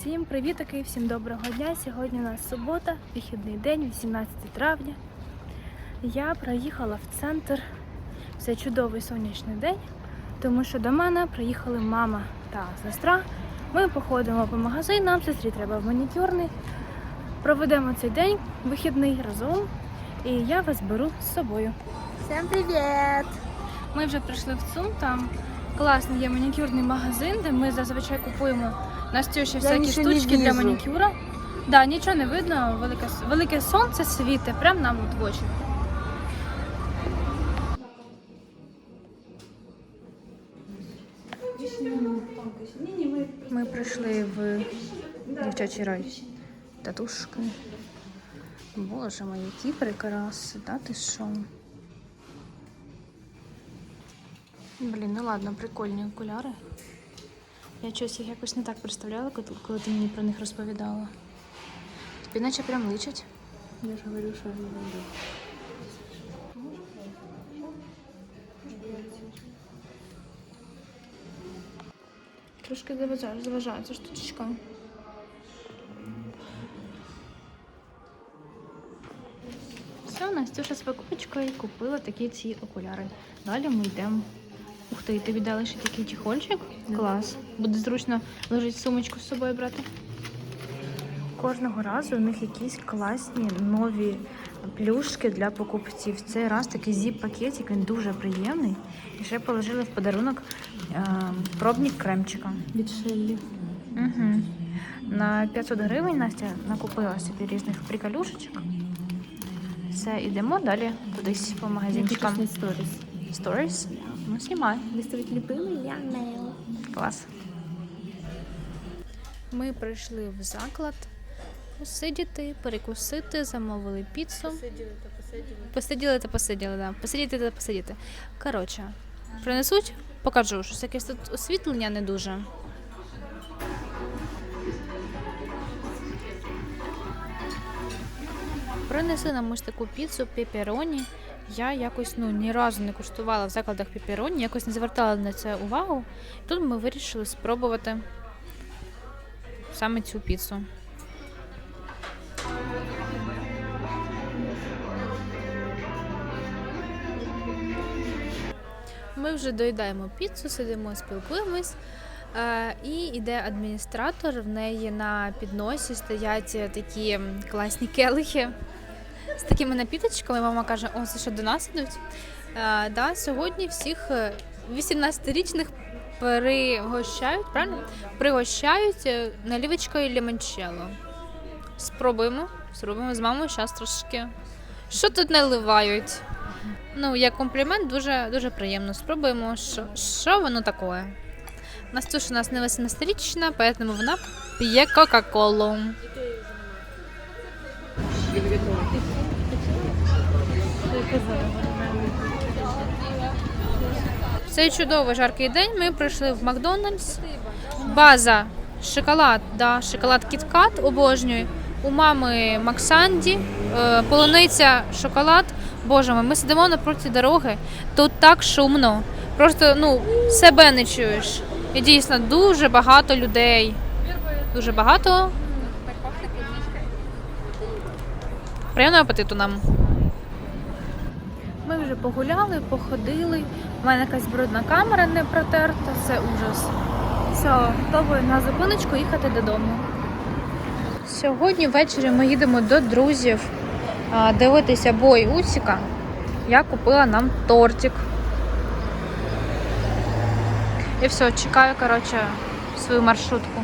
Всім привітки, всім доброго дня. Сьогодні у нас субота, вихідний день, 18 травня. Я приїхала в центр. Це чудовий сонячний день, тому що до мене приїхали мама та сестра. Ми походимо по магазинам, сестрі треба в манікюрний. Проведемо цей день вихідний разом. І я вас беру з собою. Всем привет! Ми вже прийшли в ЦУМ, там класний є манікюрний магазин, де ми зазвичай купуємо Настюші всякі нічого не штучки для вижу. манікюра. Да, нічого не видно, велике, с- велике сонце світить прямо нам от в очі. Ми прийшли в дівчачий рай. Татушки. Боже мої, які прикраси, да ти що? Блін, ну ладно, прикольні окуляри. Я щось їх якось не так представляла, коли- ти мені про них розповідала. Тобі наче прям личать. Я же говорю, что не найду. Трошки заважає, заважає ця штучка. Все, Настюша з покупочкою купила такі ці окуляри. Далі ми йдемо. Ти, тобі дали ще такий чехольчик? Клас. Буде зручно лежить сумочку з собою брати. Кожного разу у них якісь класні нові плюшки для покупців. Цей раз такий зіп-пакетик, він дуже приємний. І ще положили в подарунок е, пробник кремчика. Від Шеллі. Угу. На 500 гривень Настя накупила собі різних приколюшечок. Все, йдемо далі кудись по магазинчикам. Який сторіс. Ну, знімай. Виставить любимий, я. Клас. Ми прийшли в заклад посидіти, перекусити, замовили піцу. Посиділи та посиділи. Посиділи та посиділи, да. Посидіти та посидіти. Коротше, принесуть, покажу, що якесь тут освітлення не дуже. Принесли нам ось таку піцу пеппероні. Я якось ну ні разу не куштувала в закладах пеппероні, якось не звертала на це увагу. Тут ми вирішили спробувати саме цю піцу. Ми вже доїдаємо піцу, сидимо, спілкуємось. Е, і йде адміністратор. В неї на підносі стоять такі класні келихи з такими напіточками. Мама каже: о, це що до нас ідуть? Е, да, сьогодні всіх е, 18-річних пригощають, правильно? Пригощають е, наливочкою лімончелло. Спробуємо. Спробуємо з мамою зараз трошки. Що тут наливають? Ну, як комплімент, дуже, дуже приємно. Спробуємо, що, що воно таке. Настюша у нас не 18-річна, поэтому вона п'є Кока-Колу. Цей чудовий жаркий день ми прийшли в Макдональдс. База шоколад, да, шоколад Кіткат обожнюю. У мами Максанді, е, полуниця, шоколад. Боже мой, ми сидимо напроти дороги. Тут так шумно. Просто ну, себе не чуєш. І дійсно дуже багато людей. Дуже багато. Приємного апетиту нам. Ми вже погуляли, походили. У мене якась брудна камера не протерта, це ужас. Все, готові на зупиночку їхати додому. Сьогодні ввечері ми їдемо до друзів дивитися бой Усіка. Я купила нам тортик. І все, чекаю, коротше, свою маршрутку.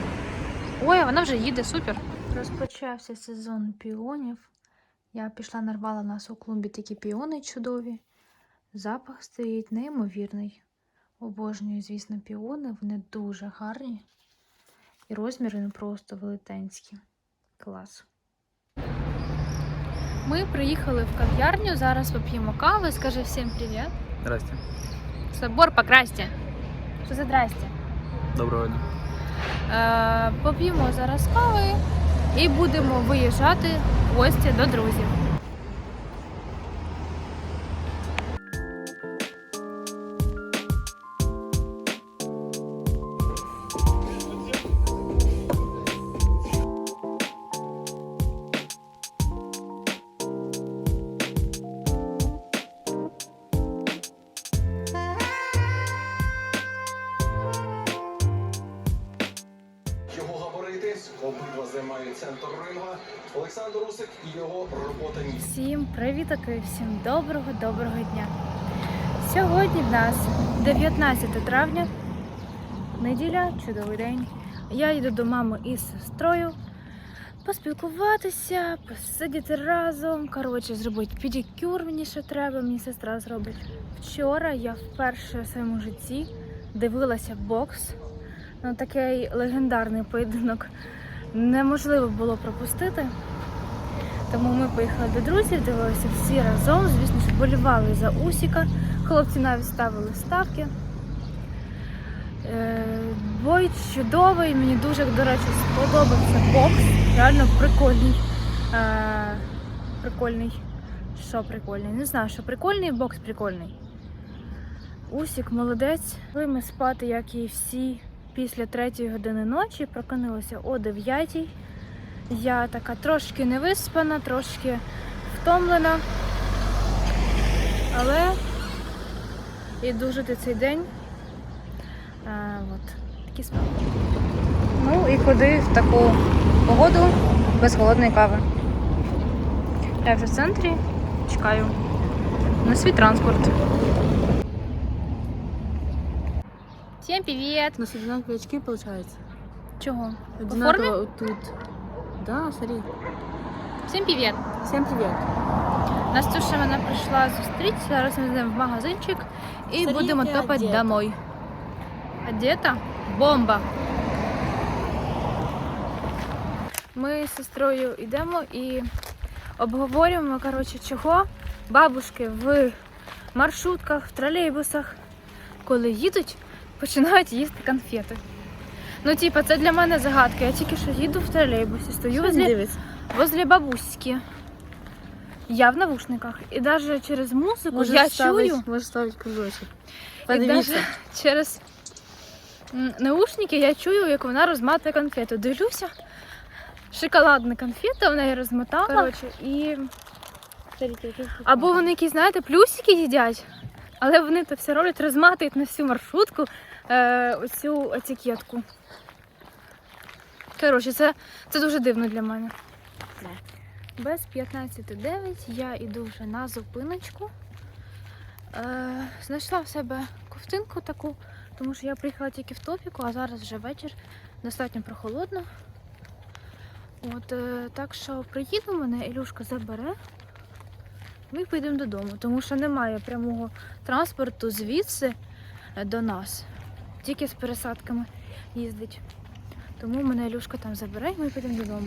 Ой, вона вже їде, супер. Розпочався сезон піонів. Я пішла нарвала в нас у клумбі такі піони чудові. Запах стоїть неймовірний. Обожнюю, звісно, піони, вони дуже гарні. І розміри ну, просто велетенські. Клас. Ми приїхали в кав'ярню, зараз поп'ємо кави. Скажи всім привіт. Здрасте. Собор покрасьте. Що за здрасте? Доброго дня. Е, поп'ємо зараз кави і будемо виїжджати в гості до друзів. Зустрітись. Обидва займають центр ринга. Олександр Усик і його робота місць. Всім привітки, всім доброго, доброго дня. Сьогодні в нас 19 травня, неділя, чудовий день. Я йду до мами із сестрою поспілкуватися, посидіти разом. Коротше, зробити педикюр мені ще треба, мені сестра зробить. Вчора я вперше в своєму житті дивилася бокс. Ну, такий легендарний поєдинок неможливо було пропустити. Тому ми поїхали до друзів, дивилися всі разом. Звісно ж, болівали за Усіка. Хлопці навіть ставили ставки. Е, Бой чудовий, мені дуже, до речі, сподобався бокс. Реально прикольний. Е, Прикольний. Що прикольний? Не знаю, що прикольний, бокс прикольний. Усік молодець. Ми спати, як і всі, після третьої години ночі, прокинулися о 9 я така трошки невиспана, трошки втомлена. Але іду жити цей день. А, от, такі справи. Ну і куди в таку погоду без холодної кави. Я вже в центрі чекаю на свій транспорт. Всім привіт! У нас одинаковые очки получается. Чого? Одинаково тут. Да, смотри. Всім привіт! Всем привет. Настюша мене прийшла зустріти. Зараз ми йдемо в магазинчик і Смотри, будемо топати одета. домой. Одета? Бомба. Ми з сестрою йдемо і обговорюємо, коротше, чого бабушки в маршрутках, в тролейбусах, коли їдуть, починають їсти конфети. Ну, типа, це для мене загадка. Я тільки що їду в тролейбусі, стою возле возле бабуськи. Я в навушниках. І навіть через музику Можешь я ставить, чую, Можешь ставить кружочек. і Подивіться. через наушники я чую, як вона розматує конфету. Дивлюся, шоколадна конфета, вона її розмотала. Коротше, і... Або вони якісь, знаєте, плюсики їдять, але вони то все роблять, розматують на всю маршрутку е, оцю етикетку. Коротше, це, це дуже дивно для мене. Без 15.09 я йду вже на зупиночку. Е, знайшла в себе ковтинку таку, тому що я приїхала тільки в топіку, а зараз вже вечір, достатньо прохолодно. От, е, так що приїду, мене Ілюшка забере. Ми поїдемо додому, тому що немає прямого транспорту звідси е, до нас. Тільки з пересадками їздить. Тому мене Ілюшка там забере і ми підемо додому.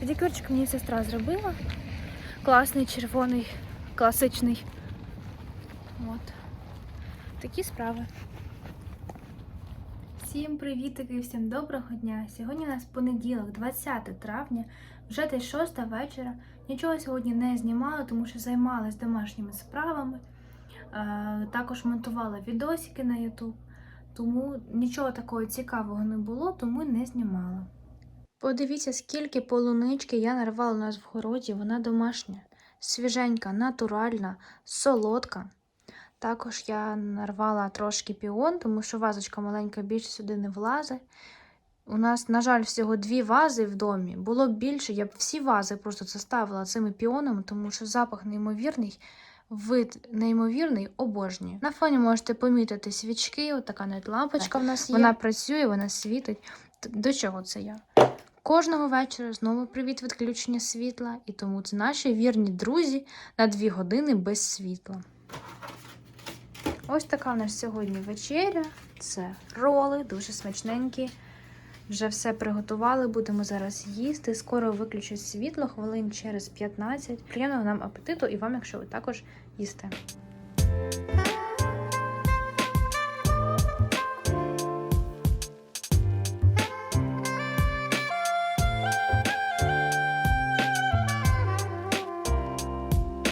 Педикюрчик мені сестра зробила. Класний, червоний, класичний. От. Такі справи. Всім привітики, всім доброго дня. Сьогодні у нас понеділок, 20 травня, вже десь 6 вечора. Нічого сьогодні не знімала, тому що займалась домашніми справами. Е, Також монтувала відосики на YouTube. Тому нічого такого цікавого не було, тому не знімала. Подивіться, скільки полунички я нарвала у нас в городі. Вона домашня, свіженька, натуральна, солодка. Також я нарвала трошки піон, тому що вазочка маленька більше сюди не влазить. У нас, на жаль, всього дві вази в домі. Було б більше, я б всі вази просто заставила цими піонами, тому що запах неймовірний, вид неймовірний, обожнюю. На фоні можете помітити свічки, отака навіть лампочка в нас є. Вона працює, вона світить. До чого це я? Кожного вечора знову привіт відключення світла, і тому це наші вірні друзі на дві години без світла. Ось така у нас сьогодні вечеря. Це роли, дуже смачненькі. Вже все приготували, будемо зараз їсти. Скоро виключать світло, хвилин через 15. Приємного нам апетиту і вам, якщо ви також їсте.